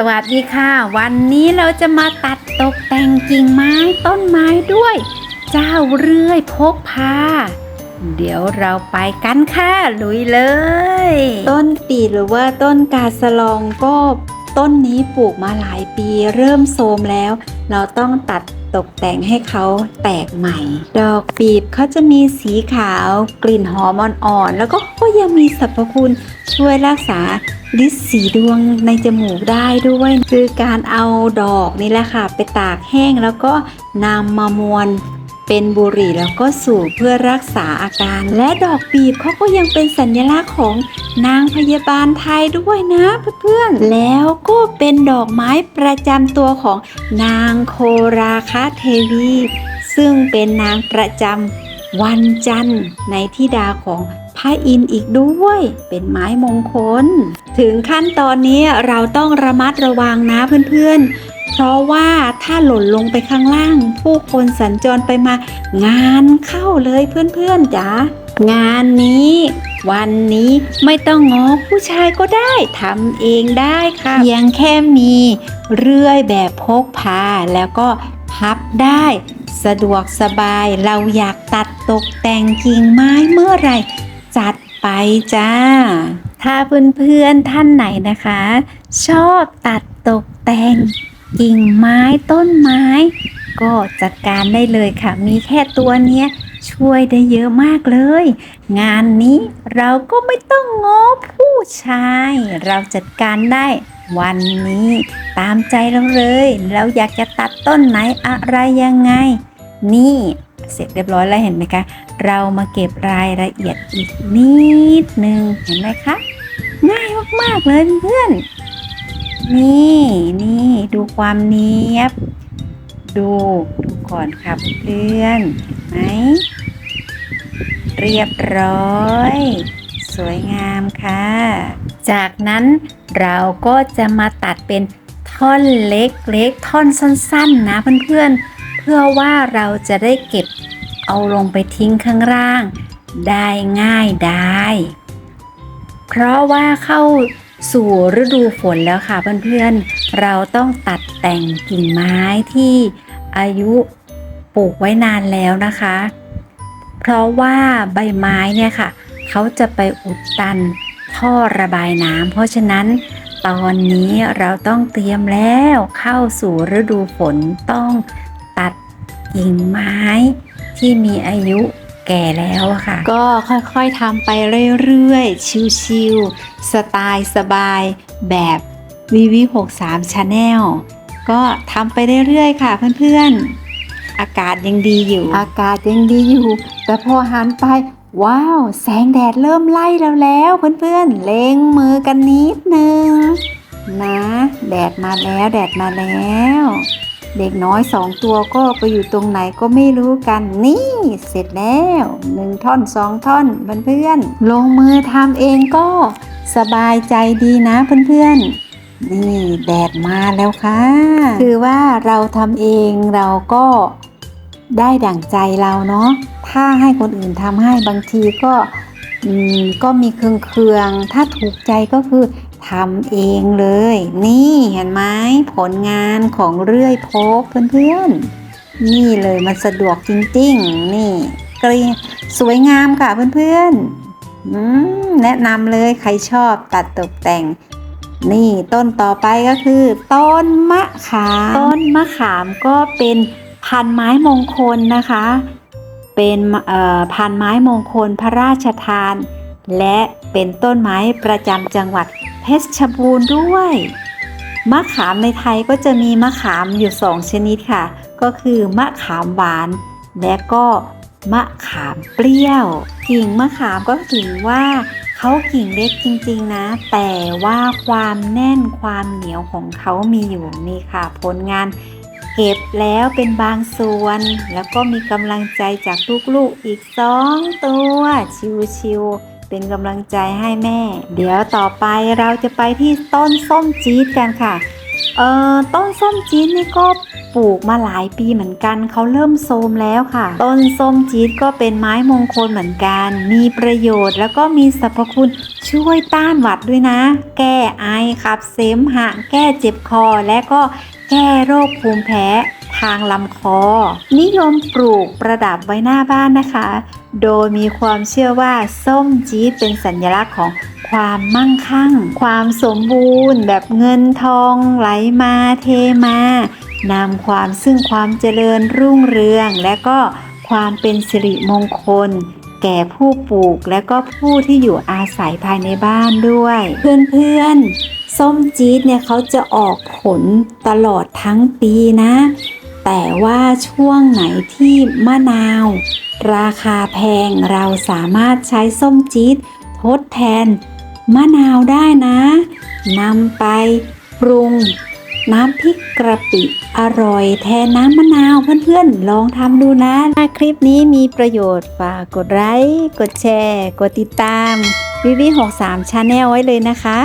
สวัสดีค่ะ วันนี้เราจะมาตัดตกแต่งกิ่งไม้ต้นไม้ด้วย เจ้าเรื่อยพกพา เดี๋ยวเราไปกันค่ะ ลุยเลย ต้นปีหรือว่าต้นกาสลองก็ต้นนี้ปลูกมาหลายปีเริ่มโทรมแล้ว เราต้องตัด ตกแต่งให้เขาแตกใหม่ ดอกปีบเขาจะมีสีขาวกลิ่นหอมอ่อนๆแล้วก็ก็ยังมีสรรพคุณช่วยรักษาลิสสีดวงในจมูกได้ด้วย คือการเอาดอกนี่แหละค่ะ ไปตากแห้งแล้วก็นำมามวน เป็นบุหรี่แล้วก็สูบเพื่อรักษาอาการ และดอกปีบเขาก็ยังเป็นสัญลักษณ์ของนางพยาบาลไทยด้วยนะเพื่อนๆ แล้วก็เป็นดอกไม้ประจำตัวของนางโคราคาเทวี ซึ่งเป็นนางประจำวันจันทร์ในทิดาของ พระอินทร์อีกด้วย เป็นไม้มงคล ถึงขั้นตอนนี้เราต้องระมัดระวังนะเพื่อนๆ เพราะว่าถ้าหล่นลงไปข้างล่าง ผู้คนสัญจรไปมา งานเข้าเลยเพื่อนๆจ๋างานนี้ วันนี้ไม่ต้องงอผู้ชายก็ได้ทำเองได้ค่ะเพียงแค่มีเรื่อยแบบพกพาแล้วก็พับได้ สะดวกสบายเราอยากตัดตกแต่งกิ่งไม้เมื่อไหร่ จัดไปจ้า ถ้าเพื่อนๆท่านไหนนะคะ ชอบตัดตกแต่งกิ่งไม้ต้นไม้ ก็จัดการได้เลยค่ะ มีแค่ตัวเนี้ยช่วยได้เยอะมากเลย งานนี้เราก็ไม่ต้องง้อผู้ชาย เราจัดการได้วันนี้ตามใจเราเลย เราอยากจะตัดต้นไหนอะไรยังไง นี่เสร็จเรียบร้อยแล้วเห็นไหมคะ เรามาเก็บรายละเอียดอีกนิดนึงเห็นไหมคะ ง่ายมากๆเลยเพื่อนนี่นี่ดูความเนียบ ดูดูก่อนครับเพื่อนเห็นไหมเรียบร้อย สวยงามค่ะ จากนั้นเราก็จะมาตัดเป็นท่อนเล็กๆท่อนสั้นๆ นะเพื่อนๆเพื่อว่าเราจะได้เก็บ เอาลงไปทิ้งข้างล่าง ได้ง่ายได้ เพราะว่าเข้าสู่ฤดูฝนแล้วค่ะเพื่อนๆ เราต้องตัดแต่งกิ่งไม้ที่อายุปลูกไว้นานแล้วนะคะ เพราะว่าใบไม้เนี่ยค่ะ เขาจะไปอุดตันท่อระบายน้ำเพราะฉะนั้นตอนนี้เราต้องเตรียมแล้วเข้าสู่ฤดูฝนต้องตัดกิ่งไม้ ที่มีอายุแก่แล้วอะค่ะ ก็ค่อยๆทำไปเรื่อยๆ ชิวๆสไตล์สบายแบบวิวิ63 Channel ก็ทำไปเรื่อยๆ ค่ะเพื่อนๆ อากาศยังดีอยู่ อากาศยังดีอยู่ แต่พอหันไป ว้าว แสงแดดเริ่มไล่แล้วแล้วเพื่อนๆ เล็งมือกันนิดนึง นะ แดดมาแล้วแดดมาแล้ว เด็กน้อยสองตัวก็ไปอยู่ตรงไหนก็ไม่รู้กันนี่เสร็จแล้วหนึ่งท่อนสองท่อนเพื่อนๆลงมือทำเองก็สบายใจดีนะเพื่อนๆนี่แดดมาแล้วค่ะ คือว่าเราทำเองเราก็ได้ดั่งใจเราเนาะ ถ้าให้คนอื่นทำให้บางทีก็ก็มีเครื่องเคือง ถ้าถูกใจก็คือ ทำเองเลย นี่เห็นไหมผลงานของเรื่อยพกเพื่อนๆ นี่เลยมันสะดวกจริงๆ นี่กรีสวยงามค่ะเพื่อนๆอืมแนะนำเลยใครชอบตัดตกแต่ง นี่ต้นต่อไปก็คือ ต้นมะขาม ต้นมะขามก็เป็นพันไม้มงคลนะคะ เป็นพันไม้มงคลพระราชทาน และเป็นต้นไม้ประจำจังหวัด เพชรบูรณ์ด้วย มะขามในไทยก็จะมีมะขามอยู่สองชนิดค่ะ ก็คือมะขามหวาน และก็มะขามเปรี้ยว กิ่งมะขามก็ถือว่าเขากิ่งเล็กจริงๆนะ แต่ว่าความแน่นความเหนียวของเขามีอยู่นี่ค่ะ ผลงานเก็บแล้วเป็นบางส่วน แล้วก็มีกำลังใจจากลูกๆอีกสองตัว ชิวๆ เป็นกำลังใจให้แม่ เดี๋ยวต่อไปเราจะไปที่ต้นส้มจี๊ดกันค่ะ เอ่อต้นส้มจี๊ดนี่ก็ปลูกมาหลายปีเหมือนกันเขาเริ่มโทมแล้วค่ะ ต้นส้มจี๊ดก็เป็นไม้มงคลเหมือนกัน มีประโยชน์แล้วก็มีสรรพคุณช่วยต้านหวัดด้วยนะ แก้ไอขับเสมหะ แก้เจ็บคอและก็แก้โรคภูมิแพ้ ทางลำคอ นิยมปลูกประดับไว้หน้าบ้านนะคะ โดยมีความเชื่อว่าส้มจี๊ดเป็นสัญลักษณ์ของความมั่งคั่ง ความสมบูรณ์ แบบเงินทองไหลมาเทมานำความซึ่งความเจริญรุ่งเรือง และก็ความเป็นสิริมงคล แก่ผู้ปลูกและก็ผู้ที่อยู่อาศัยภายในบ้านด้วย เพื่อนๆส้มจี๊ดเนี่ยเขาจะออกผลตลอดทั้งปีนะ แต่ว่าช่วงไหนที่มะนาว ราคาแพงเราสามารถใช้ส้มจี๊ดทดแทน มะนาวได้นะนำไปปรุง น้ำพริกกระปิอร่อยแทนน้ำมะนาวเพื่อนๆ ลองทำดูนะ ถ้าคลิปนี้มีประโยชน์ฝากกดไลค์กดแชร์ กดติดตามวิวี63 Channel ไว้เลยนะคะ